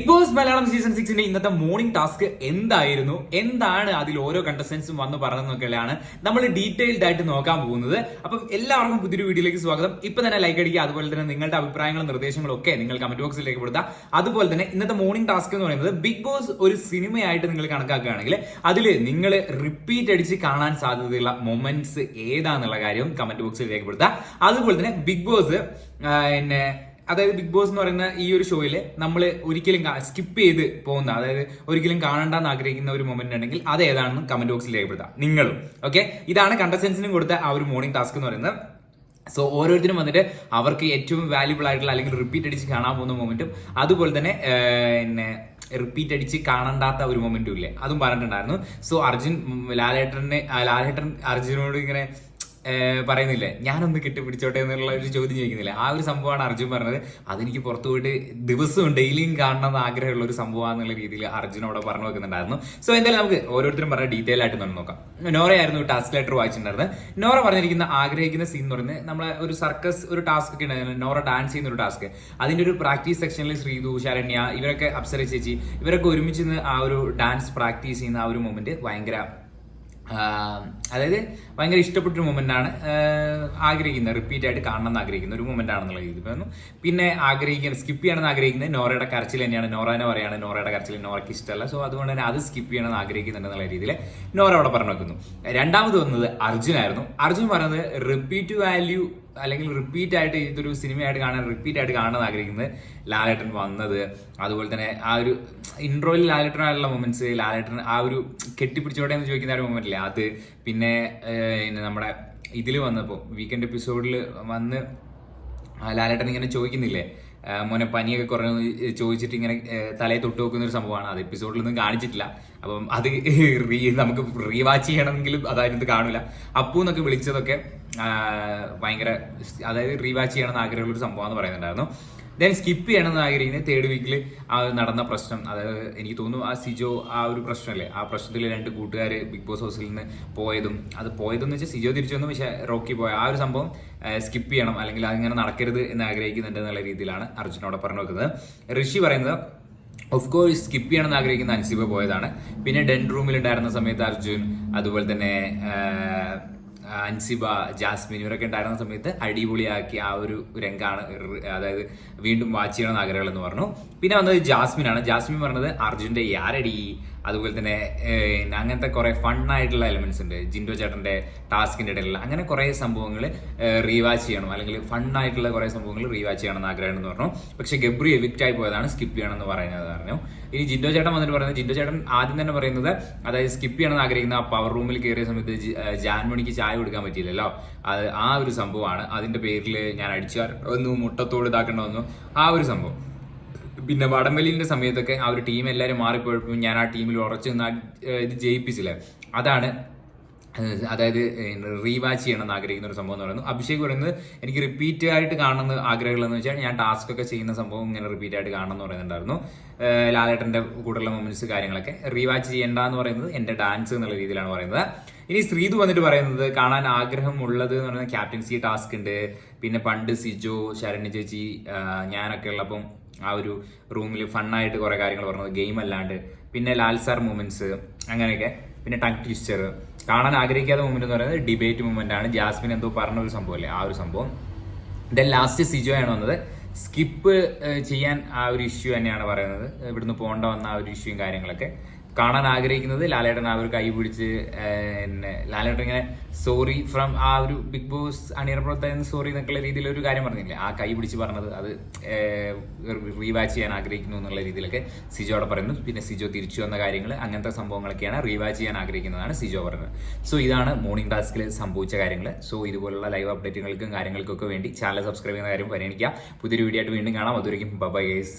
Big Boss Malayalam season സിക്സിന്റെ ഇന്നത്തെ morning task എന്തായിരുന്നു? എന്താണ് അതിൽ ഓരോ കണ്ടസ്റ്റൻസും വന്ന് പറഞ്ഞതൊക്കെയാണ് നമ്മൾ ഡീറ്റെയിൽഡ് ആയിട്ട് നോക്കാൻ പോകുന്നത്. അപ്പം എല്ലാവർക്കും പുതിയൊരു വീഡിയോയിലേക്ക് സ്വാഗതം. ഇപ്പൊ തന്നെ ലൈക്ക് അടിക്കുക അതുപോലെ തന്നെ നിങ്ങളുടെ അഭിപ്രായങ്ങളും നിർദ്ദേശങ്ങളും ഒക്കെ നിങ്ങൾ കമന്റ് ബോക്സിലേക്ക് കൊടുത്താൽ അതുപോലെ തന്നെ ഇന്നത്തെ മോർണിംഗ് ടാസ്ക് എന്ന് പറയുന്നത് ബിഗ് ബോസ് ഒരു സിനിമയായിട്ട് നിങ്ങൾ കണക്കാക്കുകയാണെങ്കിൽ അതിൽ നിങ്ങൾ റിപ്പീറ്റ് അടിച്ച് കാണാൻ സാധ്യതയുള്ള മൊമെന്റ്സ് ഏതാന്നുള്ള കാര്യവും കമന്റ് ബോക്സിൽ രേഖപ്പെടുത്തുക അതുപോലെ തന്നെ ബിഗ് ബോസ് പിന്നെ അതായത് ബിഗ് ബോസ് എന്ന് പറയുന്ന ഈ ഒരു ഷോയിൽ നമ്മൾ ഒരിക്കലും സ്കിപ്പ് ചെയ്ത് പോകുന്ന അതായത് ഒരിക്കലും കാണണ്ടെന്ന് ആഗ്രഹിക്കുന്ന ഒരു മൊമെന്റ് ഉണ്ടെങ്കിൽ അത് ഏതാണെന്ന് കമന്റ് ബോക്സിൽ രേഖപ്പെടുത്താം. നിങ്ങളും ഓക്കെ ഇതാണ് കണ്ടസ്റ്റൻസിനും കൊടുത്ത ആ ഒരു മോർണിംഗ് ടാസ്ക് എന്ന് പറയുന്നത്. സോ ഓരോരുത്തരും വന്നിട്ട് അവർക്ക് ഏറ്റവും വാല്യുബിൾ ആയിട്ടുള്ള അല്ലെങ്കിൽ റിപ്പീറ്റ് അടിച്ച് കാണാൻ പോകുന്ന മൊമെന്റും അതുപോലെ തന്നെ പിന്നെ റിപ്പീറ്റ് അടിച്ച് കാണണ്ടാത്ത ഒരു മൊമെന്റും ഇല്ലേ? അതും പറഞ്ഞിട്ടുണ്ടായിരുന്നു. സോ അർജുൻ ലാലേട്ടനെ ലാലേട്ടൻ അർജുനോട് ഇങ്ങനെ പറയുന്നില്ലേ ഞാനൊന്ന് കെട്ടിപ്പിടിച്ചോട്ടെ എന്നുള്ള ഒരു ചോദ്യം ചോദിക്കുന്നില്ല? ആ ഒരു സംഭവമാണ് അർജുൻ പറഞ്ഞത്. അതെനിക്ക് പുറത്തു പോയിട്ട് ദിവസവും ഡെയിലിയും കാണണമെന്ന് ആഗ്രഹമുള്ള ഒരു സംഭവമാണെന്നുള്ള രീതിയിൽ അർജുൻ അവിടെ പറഞ്ഞു വെക്കുന്നുണ്ടായിരുന്നു. സോ എന്തായാലും നമുക്ക് ഓരോരുത്തരും പറഞ്ഞ ഡീറ്റെയിൽ ആയിട്ട് നമ്മൾ നോക്കാം. നോറയായിരുന്നു ടാസ്ക് ലെറ്റർ വായിച്ചിട്ടുണ്ടായിരുന്നത്. നോറ പറഞ്ഞിരിക്കുന്ന ആഗ്രഹിക്കുന്ന സീൻ എന്ന് പറയുന്നത് നമ്മളെ ഒരു സർക്കസ് ഒരു ടാസ്ക് ഒക്കെ ഉണ്ടായിരുന്നു. നോറ ഡാൻസ് ചെയ്യുന്ന ഒരു ടാസ്ക് അതിന്റെ ഒരു പ്രാക്ടീസ് സെക്ഷനിൽ ശ്രീതു ശരണ്യ ഇവരൊക്കെ അപ്സര ചേച്ചി ഇവരൊക്കെ ഒരുമിച്ച് ആ ഒരു ഡാൻസ് പ്രാക്ടീസ് ചെയ്യുന്ന ആ ഒരു മൊമെന്റ് ഭയങ്കര അതായത് ഭയങ്കര ഇഷ്ടപ്പെട്ടൊരു മൊമെന്റ് ആണ്. ആഗ്രഹിക്കുന്നത്. റിപ്പീറ്റ് ആയിട്ട് കാണണം എന്ന് ആഗ്രഹിക്കുന്ന ഒരു മൊമെന്റ് ആണെന്നുള്ള രീതി പറഞ്ഞു പിന്നെ ആഗ്രഹിക്കുന്ന സ്കിപ്പ് ചെയ്യണമെന്ന് ആഗ്രഹിക്കുന്നത് നോറയുടെ കരച്ചിൽ തന്നെയാണ്. നോറനെ പറയാണ് നോറയുടെ കരച്ചിൽ നോറയ്ക്ക് ഇഷ്ടമല്ല. സോ അതുകൊണ്ട് തന്നെ അത് സ്കിപ്പ് ചെയ്യണമെന്ന് ആഗ്രഹിക്കുന്നുണ്ട് രീതിയിൽ നോറ അവിടെ പറഞ്ഞു വെക്കുന്നു. രണ്ടാമത് വന്നത് അർജുൻ ആയിരുന്നു. അർജുൻ പറയുന്നത് റിപ്പീറ്റ് വാല്യൂ അല്ലെങ്കിൽ റിപ്പീറ്റ് ആയിട്ട് ഇതൊരു സിനിമയായിട്ട് കാണാൻ റിപ്പീറ്റ് ആയിട്ട് കാണാൻ ആഗ്രഹിക്കുന്നത് ലാലേട്ടൻ വന്നത്. അതുപോലെ തന്നെ ആ ഒരു ഇൻട്രോയിൽ ലാലേട്ടനായുള്ള മൊമെന്റ്സ് ലാലേട്ടൻ ആ ഒരു കെട്ടിപ്പിടിച്ചോടെ എന്ന് ചോദിക്കുന്ന ഒരു മൊമെന്റ് ഇല്ലേ? അത് പിന്നെ നമ്മുടെ ഇതിൽ വന്നപ്പോൾ വീക്കെൻഡ് എപ്പിസോഡിൽ വന്ന് ലാലേട്ടൻ ഇങ്ങനെ ചോദിക്കുന്നില്ലേ? മോനെ പനിയൊക്കെ കുറഞ്ഞു ചോദിച്ചിട്ട് ഇങ്ങനെ തലയെ തൊട്ട് നോക്കുന്ന ഒരു സംഭവമാണ്. അത് എപ്പിസോഡിലൊന്നും കാണിച്ചിട്ടില്ല. അപ്പം അത് റീ നമുക്ക് റീവാച്ച് ചെയ്യണമെങ്കിലും അതായത് കാണില്ല. അപ്പു എന്നൊക്കെ വിളിച്ചതൊക്കെ ഭയങ്കര അതായത് റീവാച്ച് ചെയ്യണമെന്ന് ആഗ്രഹമുള്ള ഒരു സംഭവം എന്ന് പറയുന്നുണ്ടായിരുന്നു. ദെൻ സ്കിപ്പ് ചെയ്യണമെന്ന് ആഗ്രഹിക്കുന്നത് തേർഡ് വീക്കിൽ നടന്ന പ്രശ്നം. അതായത് എനിക്ക് തോന്നുന്നു ആ സിജോ ആ ഒരു പ്രശ്നമല്ലേ? ആ പ്രശ്നത്തിൽ രണ്ട് കൂട്ടുകാർ ബിഗ് ബോസ് ഹൗസിൽ നിന്ന് പോയതും അത് പോയതെന്ന് വെച്ചാൽ സിജോ തിരിച്ചു വന്നു പക്ഷേ റോക്കി പോയ ആ ഒരു സംഭവം സ്കിപ്പ് ചെയ്യണം അല്ലെങ്കിൽ അതിങ്ങനെ നടക്കരുത് എന്ന് ആഗ്രഹിക്കുന്നുണ്ട് എന്നുള്ള രീതിയിലാണ് അർജുനോട് പറഞ്ഞു വെക്കുന്നത്. ഋഷി പറയുന്നത് ഓഫ് കോഴ്സ് സ്കിപ്പ് ചെയ്യണമെന്ന് ആഗ്രഹിക്കുന്ന അൻസിബ പോയതാണ്. പിന്നെ ഡെൻ റൂമിൽ ഉണ്ടായിരുന്ന സമയത്ത് അർജുൻ അതുപോലെ തന്നെ അൻസിബ ജാസ്മിൻ ഇവരൊക്കെ ഉണ്ടായിരുന്ന സമയത്ത് അടിപൊളിയാക്കി ആ ഒരു രംഗാണ് അതായത് വീണ്ടും വാച്ച് ചെയ്യണമെന്ന് എന്ന് പറഞ്ഞു. പിന്നെ വന്നത് ജാസ്മിൻ ആണ് ജാസ്മിൻ പറഞ്ഞത് അർജുന്റെ യാരടി അതുപോലെ തന്നെ അങ്ങനത്തെ കുറെ ഫണ്ണായിട്ടുള്ള എലമെന്റ്സ് ഉണ്ട്. ജിൻഡോ ചേട്ടന്റെ ടാസ്കിന്റെ ഇടയിൽ അങ്ങനെ കുറെ സംഭവങ്ങൾ റീവാച്ച് ചെയ്യണം. അല്ലെങ്കിൽ ഫണ്ണായിട്ടുള്ള കുറെ സംഭവങ്ങൾ റീവാച്ച് ചെയ്യണം എന്ന് ആഗ്രഹമുണ്ടെന്ന് പറഞ്ഞു. പക്ഷെ ഗബ്രി എവിക്റ്റ് ആയി പോയതാണ് സ്കിപ്പ് ചെയ്യണം എന്ന് പറയുന്നത് പറഞ്ഞു. ഇനി ജിൻഡോ ചേട്ടൻ വന്നിട്ട് പറയുന്നത് ജിൻഡോ ചേട്ടൻ ആദ്യം തന്നെ പറയുന്നത് അതായത് സ്കിപ്പ് ചെയ്യണമെന്ന് ആഗ്രഹിക്കുന്ന ആ പവർ റൂമിൽ കയറിയ സമയത്ത് ജാൻമണിക്ക് ചായ കൊടുക്കാൻ പറ്റിയില്ലല്ലോ. അത് ആ ഒരു സംഭവമാണ്. അതിന്റെ പേരിൽ ഞാൻ അടിച്ചു ഒന്ന് മുട്ടത്തോട് ഇതാക്കേണ്ട വന്നു. ആ ഒരു സംഭവം. പിന്നെ വടംവലിന്റെ സമയത്തൊക്കെ ആ ഒരു ടീം എല്ലാവരും മാറിപ്പോയപ്പോൾ ഞാൻ ആ ടീമിൽ ഉറച്ചു നിന്ന് ഇത് ജയിപ്പിച്ചില്ലേ? അതാണ് അതായത് റീവാച്ച് ചെയ്യണം എന്ന് ആഗ്രഹിക്കുന്ന ഒരു സംഭവം എന്ന് പറയുന്നത്. അഭിഷേക് പറയുന്നത് എനിക്ക് റിപ്പീറ്റ് ആയിട്ട് കാണുന്ന ആഗ്രഹമുള്ളതെന്ന് വെച്ചാൽ ഞാൻ ടാസ്ക് ഒക്കെ ചെയ്യുന്ന സംഭവം ഇങ്ങനെ റിപ്പീറ്റ് ആയിട്ട് കാണണം എന്ന് പറയുന്നുണ്ടായിരുന്നു ലാലേട്ടന്റെ കൂടെയുള്ള മൊമെന്റ്സ് കാര്യങ്ങളൊക്കെ. റീവാച്ച് ചെയ്യേണ്ട എന്ന് പറയുന്നത് എന്റെ ഡാൻസ് എന്നുള്ള രീതിയിലാണ് പറയുന്നത്. ഇനി ശ്രീതു വന്നിട്ട് പറയുന്നത് കാണാൻ ആഗ്രഹം ആഗ്രഹമുള്ളത് എന്ന് പറയുന്നത് ക്യാപ്റ്റൻസി ടാസ്ക് ഉണ്ട്. പിന്നെ പണ്ട് സിജോ ശരണ്യ ചേച്ചി ഞാനൊക്കെ ഉള്ളപ്പം ആ ഒരു റൂമിൽ ഫണ്ണായിട്ട് കുറേ കാര്യങ്ങൾ പറഞ്ഞത് ഗെയിം അല്ലാണ്ട്. പിന്നെ ലാൽ സാർ മൂമെന്റ്സ് അങ്ങനെയൊക്കെ. പിന്നെ ടങ് ട്വിസ്റ്റർ കാണാൻ ആഗ്രഹിക്കാത്ത മൂമെന്റ് എന്ന് പറയുന്നത് ഡിബേറ്റ് മൂമെന്റ് ആണ്. ജാസ്മിൻ എന്തോ പറഞ്ഞ ഒരു സംഭവമല്ലേ ആ ഒരു സംഭവം. ദെൻ ലാസ്റ്റ് സിജോ ആണ് വന്നത്. സ്കിപ്പ് ചെയ്യാൻ ആ ഒരു ഇഷ്യൂ തന്നെയാണ് പറയുന്നത്. ഇവിടുന്ന് പോകേണ്ട വന്ന ആ ഒരു ഇഷ്യൂയും കാര്യങ്ങളൊക്കെ. കാണാൻ ആഗ്രഹിക്കുന്നത് ലാലേട്ടൻ ആ ഒരു കൈ പിടിച്ച് പിന്നെ ലാലേട്ടൻ ഇങ്ങനെ സോറി ഫ്രം ആ ഒരു ബിഗ് ബോസ് അണിയറ സോറി എന്നൊക്കെയുള്ള രീതിയിൽ ഒരു കാര്യം പറഞ്ഞില്ലേ? ആ കൈ പിടിച്ച് പറഞ്ഞത് അത് റീവാച്ച് ചെയ്യാൻ ആഗ്രഹിക്കുന്നു എന്നുള്ള രീതിയിലൊക്കെ സിജോടെ പറയുന്നു. പിന്നെ സിജോ തിരിച്ചു വന്ന കാര്യങ്ങൾ അങ്ങനത്തെ സംഭവങ്ങളൊക്കെയാണ് റീവാച്ച് ചെയ്യാൻ ആഗ്രഹിക്കുന്നതാണ് സിജോ പറയുന്നത്. സോ ഇതാണ് മോർണിംഗ് ടാസ്കിൽ സംഭവിച്ച കാര്യങ്ങൾ സോ ഇതുപോലുള്ള ലൈവ് അപ്ഡേറ്റുകൾക്കും കാര്യങ്ങൾക്കൊക്കെ വേണ്ടി ചാനൽ സബ്സ്ക്രൈബ് ചെയ്യുന്ന കാര്യം പരിഗണിക്കുക പുതിയൊരു വീഡിയോ ആയിട്ട് വീണ്ടും കാണാം. അതുവരെയും ബൈ ഗൈസ്